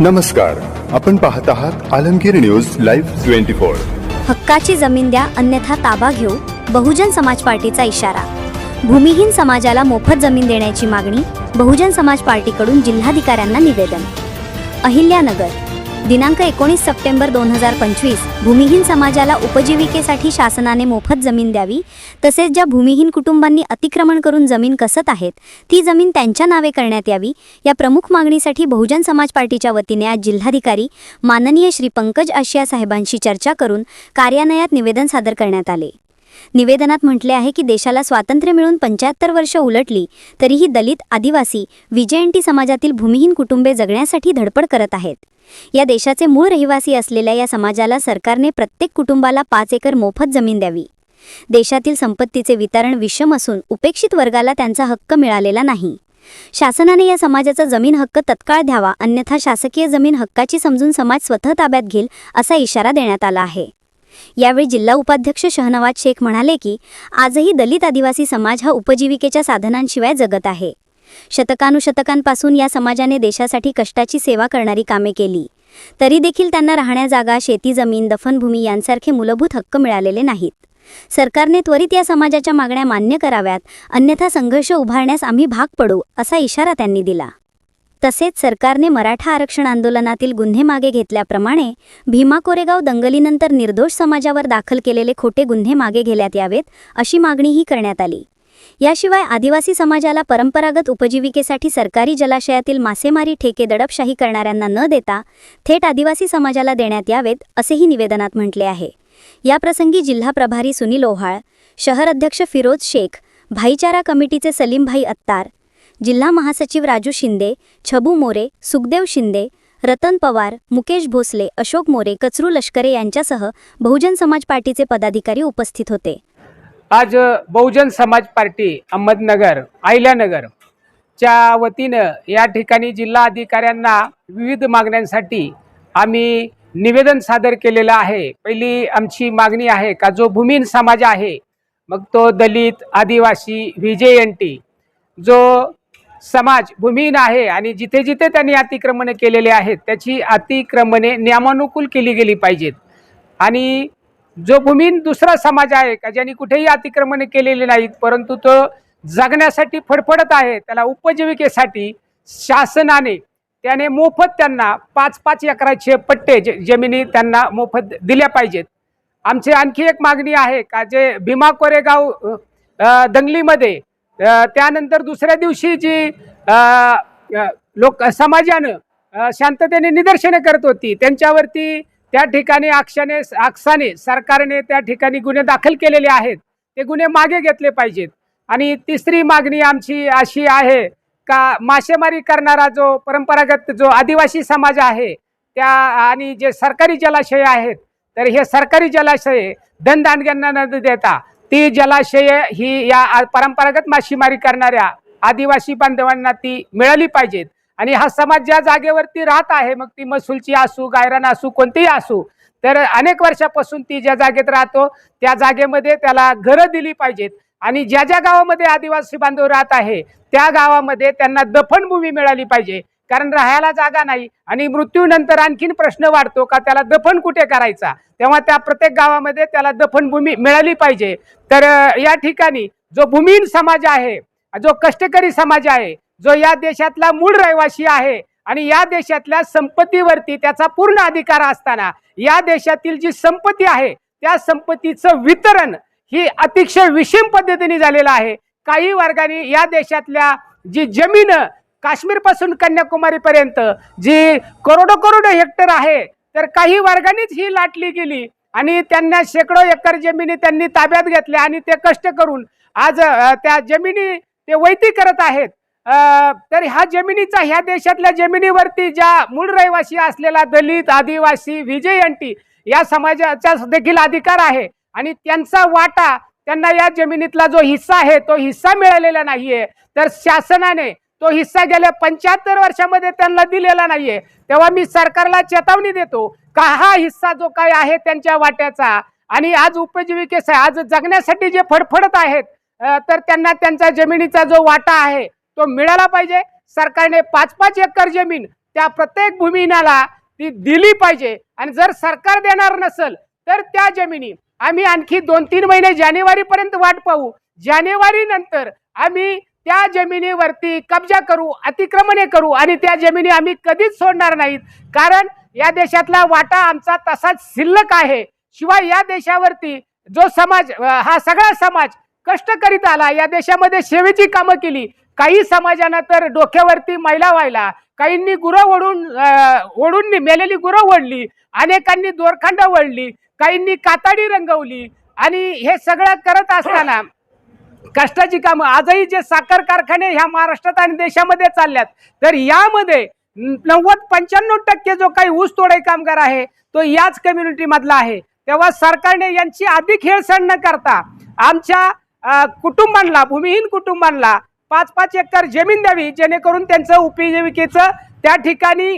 नमस्कार. आपण पाहत आहात Alamgir news live twenty four. हक्काची जमीन द्या अन्यथा ताबा घेऊ बहुजन समाज पार्टीचा इशारा. भूमिहीन समाजाला मोफत जमीन देण्याची मागणी बहुजन समाज पार्टीकडून जिल्हाधिकाऱ्यांना निवेदन. अहिल्यानगर दिनांक एकोणीस सप्टेंबर दोन हजार पंचवीस भूमिहीन समाजाला उपजीविकेसाठी शासनाने मोफत जमीन द्यावी तसेच ज्या भूमिहीन कुटुंबांनी अतिक्रमण करून जमीन कसत आहेत ती जमीन त्यांच्या नावे करण्यात यावी. या प्रमुख मागणीसाठी बहुजन समाज पार्टीच्या वतीने आज जिल्हाधिकारी माननीय श्री पंकज आशिया साहेबांशी चर्चा करून कार्यालयात निवेदन सादर करण्यात आले. निवेदनात म्हटले आहे की देशाला स्वातंत्र्य मिळून पंच्याहत्तर वर्ष उलटली तरीही दलित आदिवासी विजयंटी समाजातील भूमिहीन कुटुंबे जगण्यासाठी धडपड करत आहेत. या देशाचे मूळ रहिवासी असलेल्या या समाजाला सरकारने प्रत्येक कुटुंबाला पाच एकर मोफत जमीन द्यावी. देशातील संपत्तीचे वितरण विषम असून उपेक्षित वर्गाला त्यांचा हक्क मिळालेला नाही. शासनाने या समाजाचा जमीन हक्क तत्काळ द्यावा अन्यथा शासकीय जमीन हक्काची समजून समाज स्वतः ताब्यात घेईल असा इशारा देण्यात आला आहे. यावेळी जिल्हा उपाध्यक्ष शहनवाज शेख म्हणाले की आजही दलित आदिवासी समाज हा उपजीविकेच्या साधनांशिवाय जगत आहे. शतकानुशतकांपासून या समाजाने देशासाठी कष्टाची सेवा करणारी कामे केली. तरी देखील त्यांना राहण्या जागा शेती जमीन दफनभूमी यांसारखे मूलभूत हक्क मिळालेले नाहीत. सरकारने त्वरित या समाजाच्या मागण्या मान्य कराव्यात अन्यथा संघर्ष उभारण्यास आम्ही भाग पडू असा इशारा त्यांनी दिला. तसेच सरकारने मराठा आरक्षण आंदोलनातील गुन्हे मागे घेतल्याप्रमाणे भीमा कोरेगाव दंगलीनंतर निर्दोष समाजावर दाखल केलेले खोटे गुन्हे मागे घेण्यात यावेत अशी मागणीही करण्यात आली. याशिवाय आदिवासी समाजाला परंपरागत उपजीविकेसाठी सरकारी जलाशयातील मासेमारी ठेके दडपशाही करणाऱ्यांना न देता थेट आदिवासी समाजाला देण्यात यावेत असेही निवेदनात म्हटले आहे. याप्रसंगी जिल्हा प्रभारी सुनील ओहाळ शहर अध्यक्ष फिरोज शेख भाईचारा कमिटीचे सलीमभाई अत्तार जिल्हा महासचिव राजू शिंदे छबू मोरे सुखदेव शिंदे रतन पवार मुकेश भोसले अशोक मोरे कचरू लष्करे यांच्यासह बहुजन समाज पार्टीचे पदाधिकारी उपस्थित होते. आज बहुजन समाज पार्टी अहमदनगर आहिल्यानगर च्या वतीनं या ठिकाणी जिल्हा अधिकाऱ्यांना विविध मागण्यांसाठी आम्ही निवेदन सादर केलेलं आहे. पहिली आमची मागणी आहे का जो भूमीन समाज आहे मग तो दलित आदिवासी व्ही जो समाज भूमिहीन आहे आणि जिथे जिथे त्यांनी अतिक्रमणे केलेले आहेत त्याची अतिक्रमणे नियमानुकूल केली गेली पाहिजेत. आणि जो भूमिहीन दुसरा समाज आहे का ज्यांनी कुठेही अतिक्रमणे केलेले नाहीत परंतु तो जगण्यासाठी फडफडत आहे त्याला उपजीविकेसाठी शासनाने त्याने मोफत त्यांना पाच पाच एकराचे पट्टे ज- जमिनी त्यांना मोफत दिल्या पाहिजेत. आमची आणखी एक मागणी आहे का जे भीमा कोरेगाव दंगलीमध्ये त्यानंतर दुसऱ्या दिवशी जी लोक समाजानं शांततेने निदर्शने करत होती त्यांच्यावरती त्या ठिकाणी अक्षाने आक्षाने सरकारने त्या ठिकाणी गुन्हे दाखल केलेले आहेत ते गुन्हे मागे घेतले पाहिजेत. आणि तिसरी मागणी आमची अशी आहे का मासेमारी करणारा जो परंपरागत जो आदिवासी समाज आहे त्या आणि जे सरकारी जलाशय आहेत तर हे सरकारी जलाशय धनदांडग्यांना न देता ती जलाशय ही या परंपरागत मासेमारी करणाऱ्या आदिवासी बांधवांना ती मिळाली पाहिजेत. आणि हा समाज ज्या जागेवरती राहत आहे मग ती महसूलची असू गायरान असू कोणतीही असू तर अनेक वर्षापासून ती ज्या जागेत राहतो त्या जागेमध्ये त्याला घरं दिली पाहिजेत. आणि ज्या ज्या गावामध्ये आदिवासी बांधव राहत आहे त्या गावामध्ये त्यांना दफनभूमी मिळाली पाहिजे. कारण राहायला जागा नाही आणि मृत्यूनंतर आणखीन प्रश्न वाढतो का त्याला दफन कुठे करायचा? तेव्हा त्या प्रत्येक गावामध्ये त्याला दफनभूमी मिळाली पाहिजे. तर या ठिकाणी जो भूमीन समाज आहे जो कष्टकरी समाज आहे जो या देशातला मूळ रहिवासी आहे आणि या देशातल्या संपत्तीवरती त्याचा पूर्ण अधिकार असताना या देशातील जी संपत्ती आहे त्या संपत्तीचं वितरण ही अतिशय विषम पद्धतीने झालेलं आहे. काही वर्गाने या देशातल्या जी जमीन काश्मीरपासून कन्याकुमारी पर्यंत जी करोडो करोडो हेक्टर आहे तर काही वर्गानेच ही लाटली गेली. आणि त्यांना शेकडो एकर जमिनी त्यांनी ताब्यात घेतल्या आणि ते कष्ट करून आज त्या जमिनी ते वैती करत आहेत. तर ह्या जमिनीचा ह्या देशातल्या जमिनीवरती ज्या मूळ रहिवासी असलेला दलित आदिवासी विजयंटी या समाजाचा देखील अधिकार आहे. आणि त्यांचा वाटा त्यांना या जमिनीतला जो हिस्सा आहे तो हिस्सा मिळालेला नाहीये. तर शासनाने तो हिस्सा गेल्या पंच्याहत्तर वर्षामध्ये त्यांना दिलेला नाहीये. तेव्हा मी सरकारला चेतावणी देतो का हा हिस्सा जो काय आहे त्यांच्या वाट्याचा आणि आज उपजीविकेचा आज जगण्यासाठी जे फडफडत आहेत तर त्यांना त्यांचा जमिनीचा जो वाटा आहे तो मिळाला पाहिजे. सरकारने पाच पाच एकर जमीन त्या प्रत्येक भूमिहीनाला ती दिली पाहिजे. आणि जर सरकार देणार नसेल तर त्या जमिनी आम्ही आणखी दोन तीन महिने जानेवारीपर्यंत वाट पाहू. जानेवारी नंतर आम्ही त्या जमिनीवरती कब्जा करू अतिक्रमणे करू आणि त्या जमिनी आम्ही कधीच सोडणार नाहीत. कारण या देशातला वाटा आमचा तसाच शिल्लक आहे. शिवाय या देशावरती जो समाज हा सगळा समाज कष्ट करीत आला या देशामध्ये सेवेची कामं केली. काही समाजानं तर डोक्यावरती मैला व्हायला काहींनी गुरं ओढून ओढून मेलेली गुरं ओढली अनेकांनी दोरखंड ओढली काहींनी काताडी रंगवली आणि हे सगळं करत असताना कष्टाची कामं. आजही जे साखर कारखाने ह्या महाराष्ट्रात आणि देशामध्ये चालल्यात तर यामध्ये नव्वद पंच्याण्णव टक्के जो काही ऊस तोडाई कामगार आहे तो याच कम्युनिटी मधला आहे. तेव्हा सरकारने यांची अधिक हेळसण न करता आमच्या कुटुंबांना भूमिहीन कुटुंबांना पाच पाच एकर जमीन द्यावी जेणेकरून त्यांचं उपजीविकेचं त्या ठिकाणी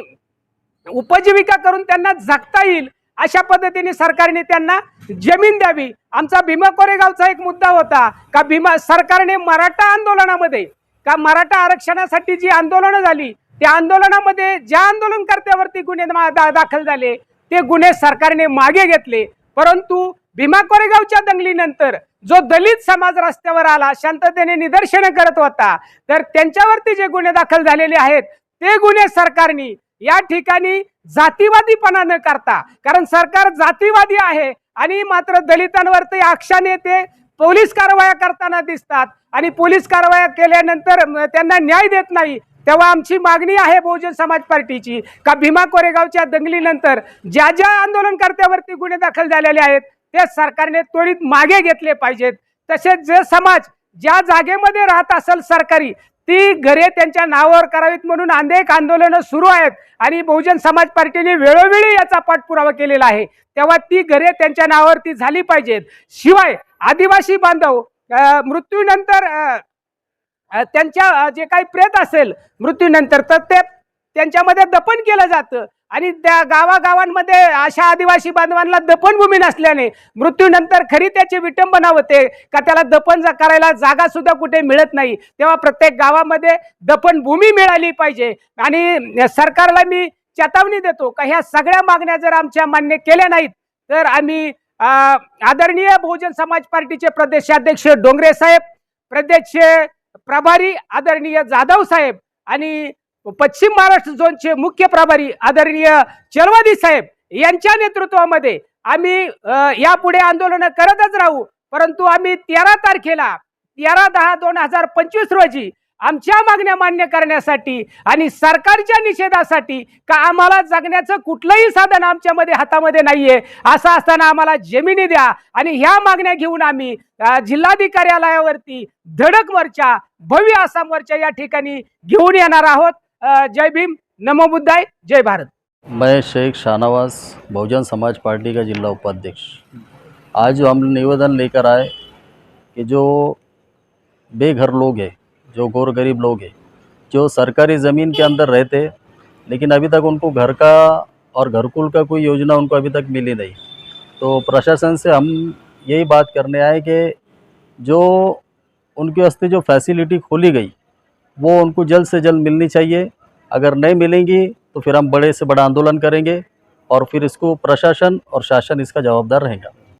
उपजीविका करून त्यांना जगता येईल अशा पद्धतीने सरकारने त्यांना जमीन द्यावी. आमचा भीमा कोरेगावचा एक मुद्दा होता का भीमा सरकारने मराठा आंदोलनामध्ये का मराठा आरक्षणासाठी जी आंदोलनं झाली त्या आंदोलनामध्ये ज्या आंदोलनकर्त्यावरती गुन्हे मा- दा- दाखल झाले ते गुन्हे सरकारने मागे घेतले. परंतु भीमा कोरेगावच्या दंगलीनंतर जो दलित समाज रस्त्यावर आला शांततेने निदर्शनं करत होता तर त्यांच्यावरती जे गुन्हे दाखल झालेले आहेत ते गुन्हे सरकारने या ठिकाणी जातीवादीपणा न करता कारण सरकार जातीवादी आहे आणि मात्र दलितांवरती आक्षाने ते पोलीस कारवाया करताना दिसतात आणि पोलीस कारवाया केल्यानंतर त्यांना न्याय देत नाही तेव्हा आमची मागणी आहे बहुजन समाज पार्टीची का भीमा कोरेगावच्या दंगलीनंतर ज्या ज्या आंदोलनकर्त्यावरती गुन्हे दाखल झालेले आहेत ते सरकारने त्वरित मागे घेतले पाहिजेत. तसेच जे समाज ज्या जागेमध्ये राहत असेल सरकारी ती घरे त्यांच्या नावावर करावीत म्हणून अनेक आंदोलनं सुरू आहेत आणि बहुजन समाज पार्टीने वेळोवेळी याचा पाठपुरावा केलेला आहे. तेव्हा ती घरे त्यांच्या नावावरती झाली पाहिजेत. शिवाय आदिवासी बांधव मृत्यूनंतर त्यांच्या जे काही प्रेत असेल मृत्यूनंतर तर ते त्यांच्यामध्ये दफन केलं जातं. आणि त्या गावागावांमध्ये अशा आदिवासी बांधवांना दफनभूमी नसल्याने मृत्यूनंतर खरी त्याची विटंबना होते का त्याला दफन जा- करायला जागा सुद्धा कुठे मिळत नाही. तेव्हा प्रत्येक गावामध्ये दफनभूमी मिळाली पाहिजे. आणि सरकारला मी चेतावणी देतो का ह्या सगळ्या मागण्या जर आमच्या मान्य केल्या नाहीत तर आम्ही आदरणीय बहुजन समाज पार्टीचे प्रदेशाध्यक्ष डोंगरे साहेब प्रदेश प्रभारी आदरणीय जाधव साहेब आणि पश्चिम महाराष्ट्र झोनचे मुख्य प्रभारी आदरणीय चलवादी साहेब यांच्या नेतृत्वामध्ये आम्ही यापुढे आंदोलन करतच राहू. परंतु आम्ही तेरा तारखेला तेरा दहा दोन हजार पंचवीस रोजी आमच्या मागण्या मान्य करण्यासाठी आणि सरकारच्या निषेधासाठी का आम्हाला जगण्याचं कुठलंही साधन आमच्यामध्ये हातामध्ये नाहीये असं असताना आम्हाला जमिनी द्या आणि ह्या मागण्या घेऊन आम्ही अ, जिल्हाधिकार्यालयावरती धडक मोर्चा भव्य आसाम मोर्चा या ठिकाणी घेऊन येणार आहोत. जय भीम। नमो बुद्धाय। जय भारत। मैं शेख शाहनवाज, बहुजन समाज पार्टी का जिला उपाध्यक्ष। आज जो हम निवेदन लेकर आए कि जो बेघर लोग हैं, जो गौर गरीब लोग हैं, जो सरकारी ज़मीन के अंदर रहते लेकिन अभी तक उनको घर का और घरकुल का कोई योजना उनको अभी तक मिली नहीं। तो प्रशासन से हम यही बात करने आए कि जो उनके वास्ते जो फैसिलिटी खोली गई वो उनको जल्द से जल्द मिलनी चाहिए। अगर नहीं मिलेंगी तो फिर हम बड़े से बड़ा आंदोलन करेंगे और फिर इसको प्रशासन और शासन इसका जवाबदार रहेगा।